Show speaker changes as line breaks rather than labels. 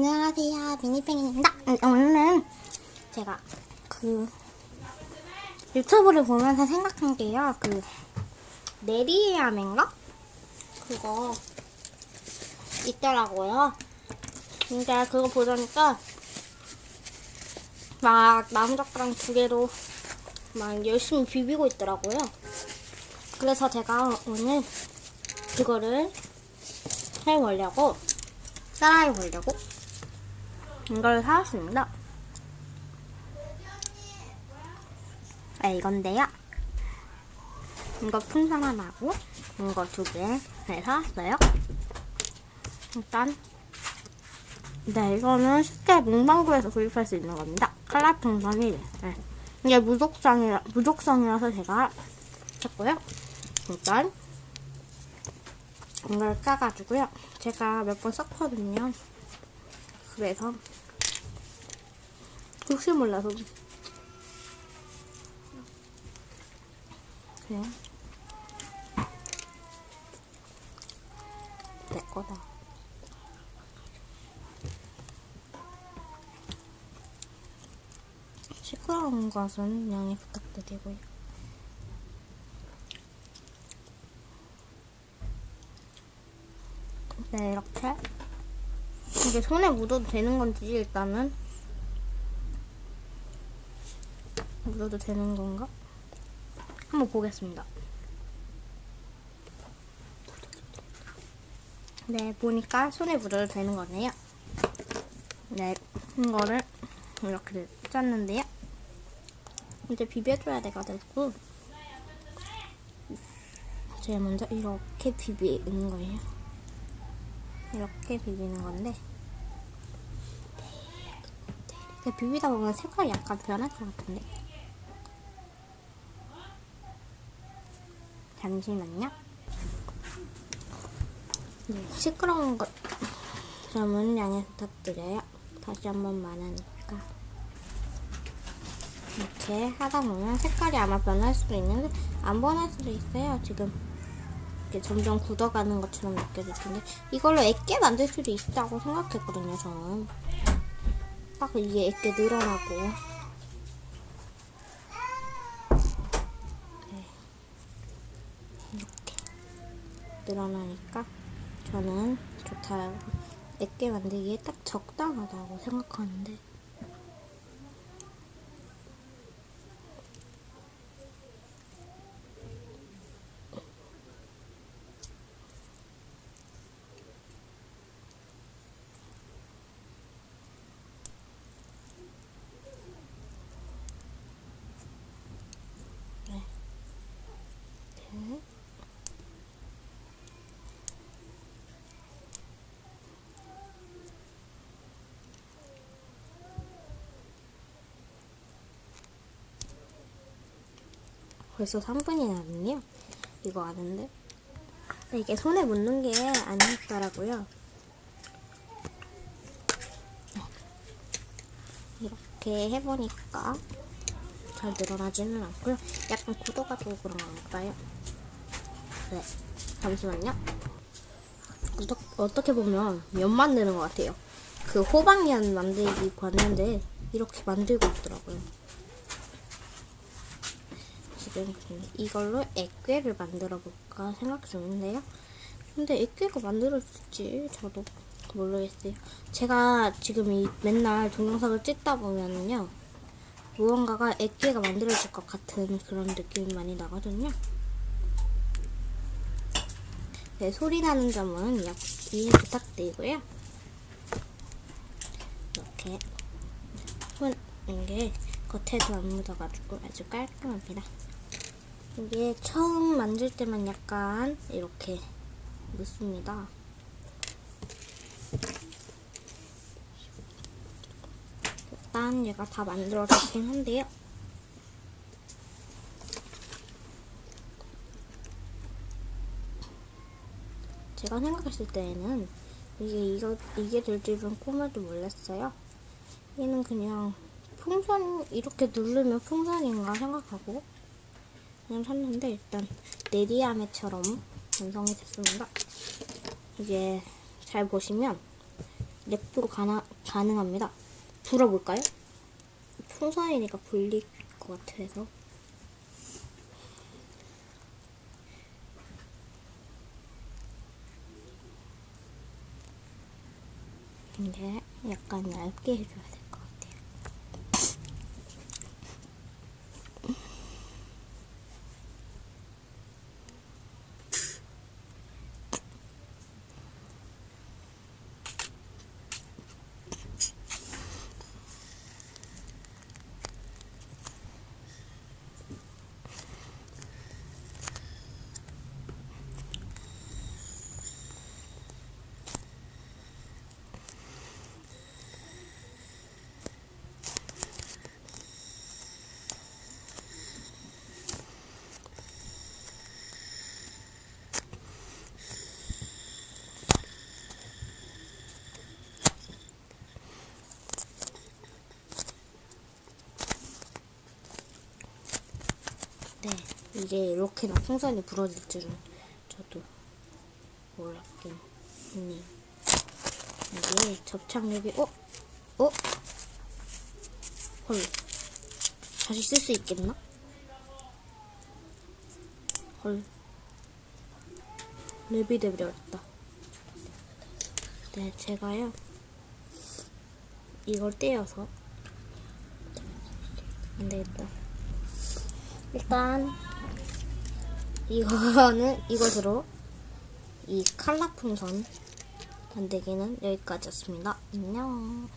안녕하세요. 미니팽입니다. 음, 오늘은 제가 그 유튜브를 보면서 생각한 게요. 그 네리아맨가? 그거 있더라고요. 근데 그거 보니까 막 나무젓가락 두 개로 막 열심히 비비고 있더라고요. 그래서 제가 오늘 그거를 해보려고 따라해보려고 이걸 사왔습니다. 아, 이건데요. 이거 풍선 하나고, 이거 두 개, 네, 사왔어요. 일단, 네, 이거는 쉽게 문방구에서 구입할 수 있는 겁니다. 칼라 풍선이, 네. 이게 무독성이라, 무독성이라서 제가 샀고요. 일단, 이걸 까가지고요. 제가 몇 번 썼거든요. 그래서 혹시 몰라서 그냥 내 거다. 시끄러운 것은 양해 부탁드리고요. 네, 이렇게. 이게 손에 묻어도 되는 건지 일단은 묻어도 되는 건가? 한번 보겠습니다. 네, 보니까 손에 묻어도 되는 거네요. 네, 이거를 이렇게 짰는데요. 이제 비벼줘야 돼가지고 제가 먼저 이렇게 비비는 거예요. 이렇게 비비는 건데 근데 비비다 보면 색깔이 약간 변할 것 같은데. 잠시만요. 네, 시끄러운 것 점은 양해 부탁드려요. 다시 한 번 말하니까. 이렇게 하다 보면 색깔이 아마 변할 수도 있는데 안 변할 수도 있어요 지금. 이렇게 점점 굳어가는 것처럼 느껴질 텐데. 이걸로 액게 만들 수도 있다고 생각했거든요 저는 딱 이게 액게 늘어나고 네. 이렇게 늘어나니까 저는 좋다 액게 만들기에 딱 적당하다고 생각하는데 네. 벌써 3분이 남았네요. 이거 아는데. 이게 손에 묻는 게 아니었더라고요. 이렇게 해보니까 잘 늘어나지는 않고요. 약간 굳어가지고 그런 건가요? 네. 잠시만요. 어떻게 보면 면 만드는 것 같아요. 그 호박면 만들기 봤는데 이렇게 만들고 있더라고요. 지금 이걸로 액괴를 만들어 볼까 생각 중인데요. 근데 액괴가 만들어질지 저도 모르겠어요. 제가 지금 이 맨날 동영상을 찍다 보면은요. 무언가가 액괴가 만들어질 것 같은 그런 느낌이 많이 나거든요. 네, 소리 나는 점은 약 이해 부탁드리고요. 이렇게 푸는 게 겉에도 안 묻어가지고 아주 깔끔합니다. 이게 처음 만질 때만 약간 이렇게 묻습니다. 일단 얘가 다 만들어졌긴 한데요. 제가 생각했을 때에는 이게 이거 이게 될 줄은 꿈에도 몰랐어요. 얘는 그냥 풍선 이렇게 누르면 풍선인가 생각하고 그냥 샀는데 일단 네리아메처럼 완성이 됐습니다. 이게 잘 보시면 랩으로 가능합니다. 불어볼까요? 풍선이니까 불릴 것 같아서. 근데 약간 얇게 해줘야 될 것 같아요. 네, 이제 이렇게나 풍선이 불어질 줄은 저도 몰랐긴 했네요. 이게 접착력이, 어? 어? 헐. 다시 쓸 수 있겠나? 헐. 랩이 돼버렸다. 네, 제가요. 이걸 떼어서. 안 되겠다. 일단 이거는 이것으로 이 칼라 풍선 만들기는 여기까지였습니다. 안녕.